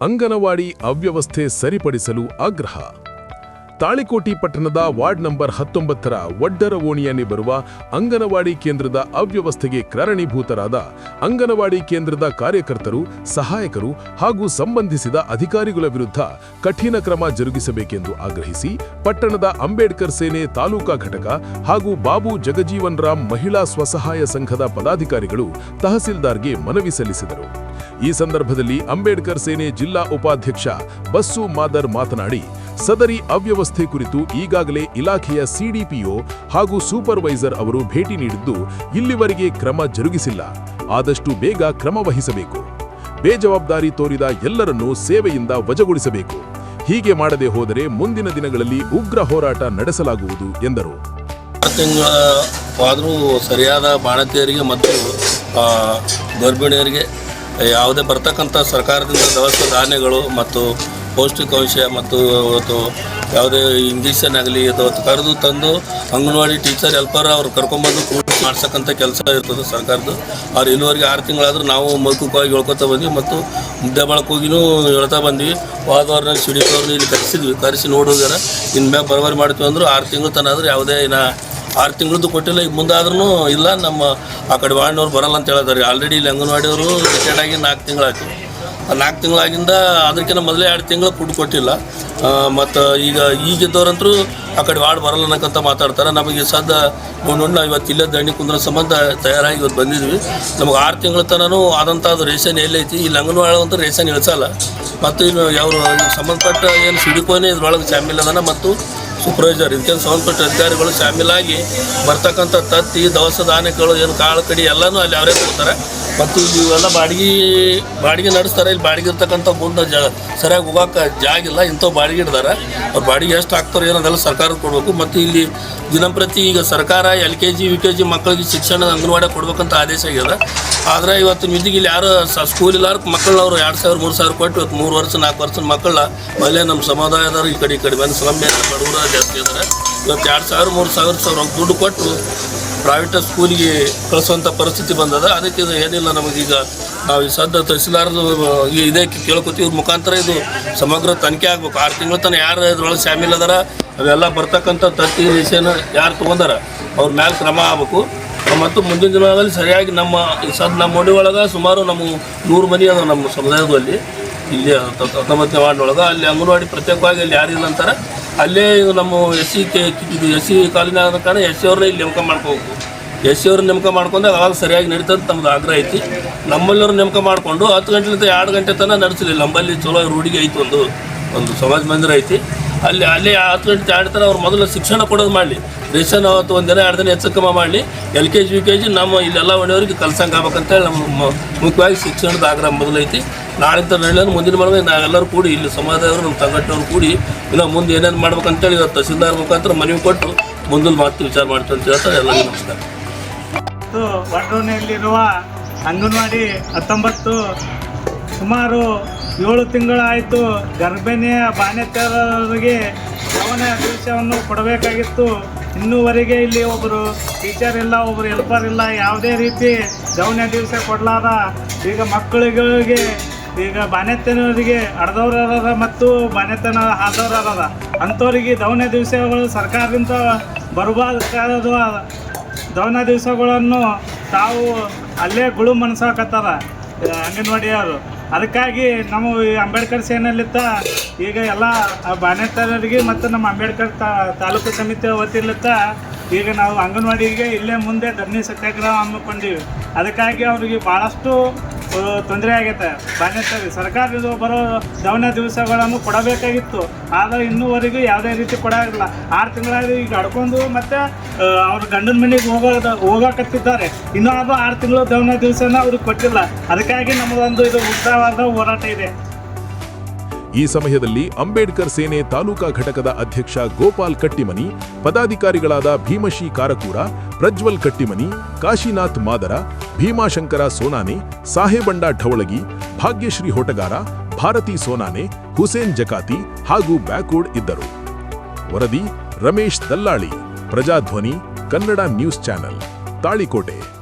ಅಂಗನವಾಡಿ ಅವ್ಯವಸ್ಥೆ ಸರಿಪಡಿಸಲು ಆಗ್ರಹ. ತಾಳಿಕೋಟಿ ಪಟ್ಟಣದ ವಾರ್ಡ್ ನಂಬರ್ ಹತ್ತೊಂಬತ್ತರ ಒಡ್ಡರ ಓಣಿಯಲ್ಲಿ ಬರುವ ಅಂಗನವಾಡಿ ಕೇಂದ್ರದ ಅವ್ಯವಸ್ಥೆಗೆ ಕಾರಣೀಭೂತರಾದ ಅಂಗನವಾಡಿ ಕೇಂದ್ರದ ಕಾರ್ಯಕರ್ತರು, ಸಹಾಯಕರು ಹಾಗೂ ಸಂಬಂಧಿಸಿದ ಅಧಿಕಾರಿಗಳ ವಿರುದ್ಧ ಕಠಿಣ ಕ್ರಮ ಜರುಗಿಸಬೇಕೆಂದು ಆಗ್ರಹಿಸಿ ಪಟ್ಟಣದ ಅಂಬೇಡ್ಕರ್ ಸೇನೆ ತಾಲೂಕಾ ಘಟಕ ಹಾಗೂ ಬಾಬು ಜಗಜೀವನ್ ರಾಮ್ ಮಹಿಳಾ ಸ್ವಸಹಾಯ ಸಂಘದ ಪದಾಧಿಕಾರಿಗಳು ತಹಸೀಲ್ದಾರ್ಗೆ ಮನವಿ ಸಲ್ಲಿಸಿದರು. ಈ ಸಂದರ್ಭದಲ್ಲಿ ಅಂಬೇಡ್ಕರ್ ಸೇನೆ ಜಿಲ್ಲಾ ಉಪಾಧ್ಯಕ್ಷ ಬಸ್ಸು ಮಾದರ್ ಮಾತನಾಡಿ ಸದರಿ ಅವ್ಯವಸ್ಥೆ ಕುರಿತು ಈಗಾಗಲೇ ಇಲಾಖೆಯ ಸಿಡಿಪಿಒ ಹಾಗೂ ಸೂಪರ್ವೈಸರ್ ಅವರು ಭೇಟಿ ನೀಡಿದ್ದು ಇಲ್ಲಿವರೆಗೆ ಕ್ರಮ ಜರುಗಿಸಿಲ್ಲ. ಆದಷ್ಟು ಬೇಗ ಕ್ರಮ ವಹಿಸಬೇಕು. ಬೇಜವಾಬ್ದಾರಿ ತೋರಿದ ಎಲ್ಲರನ್ನೂ ಸೇವೆಯಿಂದ ವಜಗೊಳಿಸಬೇಕು. ಹೀಗೆ ಮಾಡದೆ ಹೋದರೆ ಮುಂದಿನ ದಿನಗಳಲ್ಲಿ ಉಗ್ರ ಹೋರಾಟ ನಡೆಸಲಾಗುವುದು, ಎಂದರು. ಆದರೂ ಸರಿಯಾದ ಬಾಣತಿಯರಿಗೆ ಮತ್ತು ಗರ್ಭಿಣಿಯರಿಗೆ ಯಾವುದೇ ಬರ್ತಕ್ಕಂಥ ಸರ್ಕಾರದಿಂದ ದವಸ ಧಾನ್ಯಗಳು ಮತ್ತು ಪೌಷ್ಟಿಕಾಂಶ ಮತ್ತು ಇವತ್ತು ಯಾವುದೇ ಇಂಜೆಕ್ಷನ್ ಆಗಲಿ ಅಥವಾ ಕರೆದು ತಂದು ಅಂಗನವಾಡಿ ಟೀಚರ್, ಹೆಲ್ಪರ್ ಅವ್ರು ಕರ್ಕೊಂಬಂದು ಕೂಡಿ ಮಾಡ್ಸಕ್ಕಂಥ ಕೆಲಸ ಇರ್ತದೆ ಸರ್ಕಾರದ್ದು. ಅವ್ರು ಇಲ್ಲಿವರೆಗೆ ಆರು ತಿಂಗಳಾದರೂ ನಾವು ಮೌಖಿಕವಾಗಿ ಹೇಳ್ಕೊತಾ ಬಂದ್ವಿ ಮತ್ತು ಮುದ್ದೆ ಬಳಕೋಗಿನೂ ಹೇಳ್ತಾ ಬಂದ್ವಿ. ವಾದವ್ರನ್ನ ಸಿಡಿತವ್ರನ್ನ ಇಲ್ಲಿ ಕರೆಸಿದ್ವಿ. ಕರೆಸಿ ನೋಡೋದಾರ ಇನ್ಮ್ಯಾಗ ಬರವರಿ ಮಾಡ್ತೀವಿ ಅಂದರು ಆರು ತಿಂಗಳು ತನ ಆದ್ರೆ ಯಾವುದೇ ಇನ್ನ ಆರು ತಿಂಗಳದ್ದು ಕೊಟ್ಟಿಲ್ಲ. ಈಗ ಮುಂದಾದ್ರೂ ಇಲ್ಲ. ನಮ್ಮ ಆ ಕಡೆ ವಾರ್ಡ್ನವ್ರು ಬರಲ್ಲ ಅಂತ ಹೇಳಿದಾರೆ. ಆಲ್ರೆಡಿ ಇಲ್ಲಿ ಅಂಗನವಾಡಿಯವರು ರಿಟೈರ್ಡ್ ಆಗಿ ನಾಲ್ಕು ತಿಂಗಳಾಯ್ತು. ನಾಲ್ಕು ತಿಂಗಳಾಗಿಂದ ಅದಕ್ಕಿಂತ ಮೊದಲೇ ಎರಡು ತಿಂಗಳು ಫುಡ್ ಕೊಟ್ಟಿಲ್ಲ. ಮತ್ತು ಈಗ ಈಗಿದ್ದವ್ರಂತರೂ ಆ ಕಡೆ ವಾರ್ಡ್ ಬರಲ್ಲ ಅನ್ನಕ್ಕಂತ ಮಾತಾಡ್ತಾರೆ. ನಮಗೆ ಸದ್ದ ನೋಡಿ ನಾವು ಇವತ್ತು ಇಲ್ಲದ ದಂಡಿ ಕುಂದ್ರ ಸಂಬಂಧ ತಯಾರಾಗಿ ಇವತ್ತು ಬಂದಿದ್ವಿ. ನಮಗೆ ಆರು ತಿಂಗಳ ತನೂ ಆದಂಥ ಅದು ರೇಷನ್ ಎಲ್ಲೈತಿ. ಇಲ್ಲಿ ಅಂಗನವಾಡಿ ರೇಷನ್ ಇಳಿಸಲ್ಲ. ಮತ್ತು ಇನ್ನು ಅವರು ಸಂಬಂಧಪಟ್ಟ ಏನು ಸಿಡಿಕೋನೇ ಇದ್ರೊಳಗೆ ಶಾಮಿಲ್ ಅದನ ಮತ್ತು ಸೂಪರ್ವೈಸರ್ ಇದಕ್ಕೆ ಸಂಬಂಧಪಟ್ಟ ಅಧಿಕಾರಿಗಳು ಶಾಮಿಲಾಗಿ ಬರ್ತಕ್ಕಂಥ ತತ್ತಿ, ದವಸ ಧಾನ್ಯಗಳು, ಏನು ಕಾಳು, ಕಡಿ ಎಲ್ಲನೂ ಅಲ್ಲಿ ಅವರೇ ಕೊಡ್ತಾರೆ. ಮತ್ತು ಇಲ್ಲಿ ಇವೆಲ್ಲ ಬಾಡಿಗೆ ಬಾಡಿಗೆ ನಡೆಸ್ತಾರೆ. ಇಲ್ಲಿ ಬಾಡಿಗೆ ಇರ್ತಕ್ಕಂಥ ಮುಂದೆ ಜ, ಸರಿಯಾಗಿ ಹೋಗೋಕೆ ಜಾಗಿಲ್ಲ ಇಂಥವು ಬಾಡಿಗೆ ಇಡ್ತಾರೆ ಅವ್ರು ಬಾಡಿಗೆ ಎಷ್ಟು ಹಾಕ್ತಾರೆ ಏನೋ ಅದೆಲ್ಲ ಸರ್ಕಾರ ಕೊಡಬೇಕು. ಮತ್ತು ಇಲ್ಲಿ ದಿನಂಪ್ರತಿ ಈಗ ಸರ್ಕಾರ L K G, U K G ಮಕ್ಕಳಿಗೆ ಶಿಕ್ಷಣ ಅಂಗನವಾಡಿ ಕೊಡ್ಬೇಕಂತ ಆದೇಶ ಆಗ್ಯದ. ಆದರೆ ಇವತ್ತು ಮಿದಿಗೆ ಇಲ್ಲಿ ಯಾರು ಸ್ಕೂಲ್ ಇಲ್ಲಾರ ಮಕ್ಕಳನ್ನ ಅವರು ಎರಡು ಸಾವಿರ, ಮೂರು ಸಾವಿರ ಕೊಟ್ಟು ಇವತ್ತು ಮೂರು ವರ್ಷ, ನಾಲ್ಕು ವರ್ಷದ ಮಕ್ಕಳನ್ನ ಮೊದಲೇ ನಮ್ಮ ಸಮುದಾಯದವ್ರು ಈ ಕಡೆ ಈ ಕಡೆ ಬಂದು ಸ್ವಾಮ್ಯ ಬಡವರ ಜಾಸ್ತಿ ಇದ್ದಾರೆ ಇವತ್ತು ಎರಡು ಸಾವಿರ, ಮೂರು ಸಾವಿರ ಸಾವಿರ ದುಡ್ಡು ಕೊಟ್ಟು ಪ್ರೈವೇಟ್ ಸ್ಕೂಲಿಗೆ ಕಳಿಸುವಂಥ ಪರಿಸ್ಥಿತಿ ಬಂದದ. ಅದಕ್ಕೆ ಇದು ಏನಿಲ್ಲ ನಮಗೀಗ ನಾವು ಈ ಸದ್ದ ತಹಸೀಲ್ದಾರ್ದು, ಈ ಇದೇ ಕೇಳ್ಕೊತೀವಿ. ಇವ್ರ ಮುಖಾಂತರ ಇದು ಸಮಗ್ರ ತನಿಖೆ ಆಗ್ಬೇಕು. ಆರು ತಿಂಗಳ ತನಕ ಯಾರು ಇದ್ರೊಳಗೆ ಶಾಮೀಲ್ ಅದಾರ, ಅವೆಲ್ಲ ಬರ್ತಕ್ಕಂಥ ತತ್ತಿ ವಿಷಯನ ಯಾರು ತೊಗೊಂಡಾರ, ಅವ್ರ ಮ್ಯಾಲೆ ಕ್ರಮ ಆಗಬೇಕು. ಮತ್ತು ಮುಂದಿನ ದಿನಗಳಲ್ಲಿ ಸರಿಯಾಗಿ ನಮ್ಮ ಈ ಸದ್ ನಮ್ಮ ಮೊಡಿ ಒಳಗೆ ಸುಮಾರು ನಮ್ಮ ನೂರು ಮನೆ ಅದ ನಮ್ಮ ಸಮುದಾಯದಲ್ಲಿ. ಇಲ್ಲಿ ಹತ್ತೊಂಬತ್ತನೇ ವಾರ್ಡ್ನೊಳಗೆ, ಅಲ್ಲಿ ಅಂಗನವಾಡಿ ಪ್ರತ್ಯೇಕವಾಗಿ ಅಲ್ಲಿ ಯಾರಿಲ್ಲ ಅಂತಾರೆ, ಅಲ್ಲೇ ನಮ್ಮ ಎಸ್ ಸಿ ಕೆ ಇದು ಎಸ್ ಸಿ ಕಾಲೇಜ್ ಆದ ಕಾರಣ ಎಸ್ ಸಿ ಅವ್ರನ್ನ ಇಲ್ಲಿ ನೇಮಕ ಮಾಡ್ಕೋಬೇಕು. ಎಸ್ ಸಿ ಅವ್ರನ್ನ ನೇಮಕ ಮಾಡ್ಕೊಂಡಾಗ ಅವಾಗ ಸರಿಯಾಗಿ ನಡೀತದೆ ನಮ್ದು ಆಗ್ರಹ ಐತಿ. ನಮ್ಮಲ್ಲಿವ್ರು ನೇಮಕ ಮಾಡಿಕೊಂಡು ಹತ್ತು ಗಂಟೆಲಿಂದ ಎರಡು ಗಂಟೆ ತನಕ ನಡೆಸಲಿಲ್ಲ ನಮ್ಮಲ್ಲಿ ಚಲೋ ರೂಢಿಗೆ ಐತಿ ಒಂದು ಒಂದು ಸಮಾಜ ಮಂದಿರ ಐತಿ. ಅಲ್ಲಿ ಅಲ್ಲಿ ಹತ್ತು ಗಂಟೆ ಥರ ಅವ್ರು ಮೊದಲು ಶಿಕ್ಷಣ ಕೊಡೋದು ಮಾಡಲಿ. ರೇಷನ್ ಅವತ್ತು ಒಂದು ದಿನ, ಎರಡು ದಿನ ಹೆಚ್ಚು ಕಮ್ಮ ಮಾಡಲಿ. L K G, U K G, ನಮ್ಮ ಇಲ್ಲೆಲ್ಲ ಮನೆಯವ್ರಿಗೆ ಕಲ್ಸಂಗೆ ಆಗ್ಬೇಕಂತೇಳಿ ನಮ್ಮ ಮುಖ್ಯವಾಗಿ ಶಿಕ್ಷಣದ ಆಗ್ರಹ ಮೊದಲೈತಿ. ನಾಳಿಂದ ನಡೆಯಲ್ಲ ಮುಂದಿನ ಮನೆಗೆ ನಾವೆಲ್ಲರೂ ಕೂಡಿ ಇಲ್ಲಿ ಸಮಾಜದವರು, ನಮ್ಮ ಸಂಘಟನೆಯವರು ಕೂಡಿ ಇನ್ನು ಮುಂದೆ ಏನೇನು ಮಾಡ್ಬೇಕಂತೇಳಿ ಇವತ್ತು ತಹಸೀಲ್ದಾರ್ ಮುಖಾಂತರ ಮನವಿ ಕೊಟ್ಟು ಮುಂದಿನ ಮಾತು ವಿಚಾರ ಮಾಡ್ತೀವಿ ಅಂತ ಹೇಳ್ತಾರೆ. ಎಲ್ಲರಿಗೂ ನಮಸ್ಕಾರ. ಮತ್ತು ವಡ್ರೋನೆಯಲ್ಲಿರುವ ಅಂಗನವಾಡಿ ಹತ್ತೊಂಬತ್ತು ಸುಮಾರು ಏಳು ತಿಂಗಳಾಯಿತು ಗರ್ಭಿಣಿಯ ಬಾಣ್ಯತೆಯವರಿಗೆ ಶ್ರವಣ ದೃಶ್ಯವನ್ನು ಕೊಡಬೇಕಾಗಿತ್ತು. ಇನ್ನೂವರೆಗೆ ಇಲ್ಲಿ ಒಬ್ಬರು ಟೀಚರ್ ಇಲ್ಲ ಒಬ್ಬರು ಹೆಲ್ಪರ್ ಇಲ್ಲ, ಯಾವುದೇ ರೀತಿ ಜವನ ದಿವಸ ಕೊಡಲಾರ ಈಗ ಮಕ್ಕಳುಗಳಿಗೆ ಈಗ ಬಾನೆತನವರಿಗೆ ಅರ್ಧವ್ರ ಮತ್ತು ಬಾನೆತನ ಆದವ್ರ ಅಂಥವ್ರಿಗೆ ದವನ ದಿವಸಗಳು ಸರ್ಕಾರದಿಂದ ಬರಬಾರ್ದು ದವನ ದಿವಸಗಳನ್ನು ತಾವು ಅಲ್ಲೇ ಗುಳು ಮನಸಾಕತ್ತಾರ ಅಂಗನವಾಡಿಯವರು. ಅದಕ್ಕಾಗಿ ನಮ್ಮ ಅಂಬೇಡ್ಕರ್ ಸೇನೆಯಲ್ಲಿತ್ತ ಈಗ ಎಲ್ಲ ಬಾಣೆತರರಿಗೆ ಮತ್ತು ನಮ್ಮ ಅಂಬೇಡ್ಕರ್ ತಾಲೂಕು ಸಮಿತಿ ವತಿಲಿತ್ತ ಈಗ ನಾವು ಅಂಗನವಾಡಿಗೆ ಇಲ್ಲೇ ಮುಂದೆ ಧರಣಿ ಸತ್ಯಾಗ್ರಹ ಹಮ್ಮಿಕೊಂಡಿವಿ. ಅದಕ್ಕಾಗಿ ಅವರಿಗೆ ಭಾಳಷ್ಟು ತೊಂದರೆ ಆಗೈತೆ ಬಾಣ್ಯತರಿ ಸರ್ಕಾರದಿಂದ ಬರೋ ದವನ ದಿವಸಗಳನ್ನು ಕೊಡಬೇಕಾಗಿತ್ತು. ಆದರೆ ಇನ್ನೂವರೆಗೂ ಯಾವುದೇ ರೀತಿ ಕೊಡಾಗಿಲ್ಲ. ಆರು ತಿಂಗಳಾಗಿ ಈಗ ಅಡ್ಕೊಂಡು ಮತ್ತೆ ಅವ್ರ ಗಂಡನ ಮನೆಗೆ ಹೋಗೋದ, ಹೋಗಕತ್ತಿದ್ದಾರೆ. ಇನ್ನೂ ಅದು ಆರು ತಿಂಗಳು ದವನ ದಿವಸನ ಅವ್ರಿಗೆ ಕೊಟ್ಟಿಲ್ಲ. ಅದಕ್ಕಾಗಿ ನಮ್ಮದೊಂದು ಇದು ಉದ್ದವಾದ ಹೋರಾಟ ಇದೆ. ಈ ಸಮಯದಲ್ಲಿ ಅಂಬೇಡ್ಕರ್ ಸೇನೆ ತಾಲೂಕಾ ಘಟಕದ ಅಧ್ಯಕ್ಷ ಗೋಪಾಲ್ ಕಟ್ಟಿಮನಿ, ಪದಾಧಿಕಾರಿಗಳಾದ ಭೀಮಶಿ ಕಾರಕೂರ, ಪ್ರಜ್ವಲ್ ಕಟ್ಟಿಮನಿ, ಕಾಶಿನಾಥ್ ಮಾದರ ಭೀಮಾಶಂಕರ ಸೋನಾನೆ, ಸಾಹೇಬಂಡ ಢವಳಗಿ ಭಾಗ್ಯಶ್ರೀ ಹೊಟಗಾರ, ಭಾರತಿ ಸೋನಾನೆ, ಹುಸೇನ್ ಜಕಾತಿ ಹಾಗೂ ಬ್ಯಾಕೋಡ್ ಇದ್ದರು. ವರದಿ ರಮೇಶ್ ದಲ್ಲಾಳಿ, ಪ್ರಜಾಧ್ವನಿ, ಕನ್ನಡ ನ್ಯೂಸ್ ಚಾನೆಲ್, ತಾಳಿಕೋಟೆ.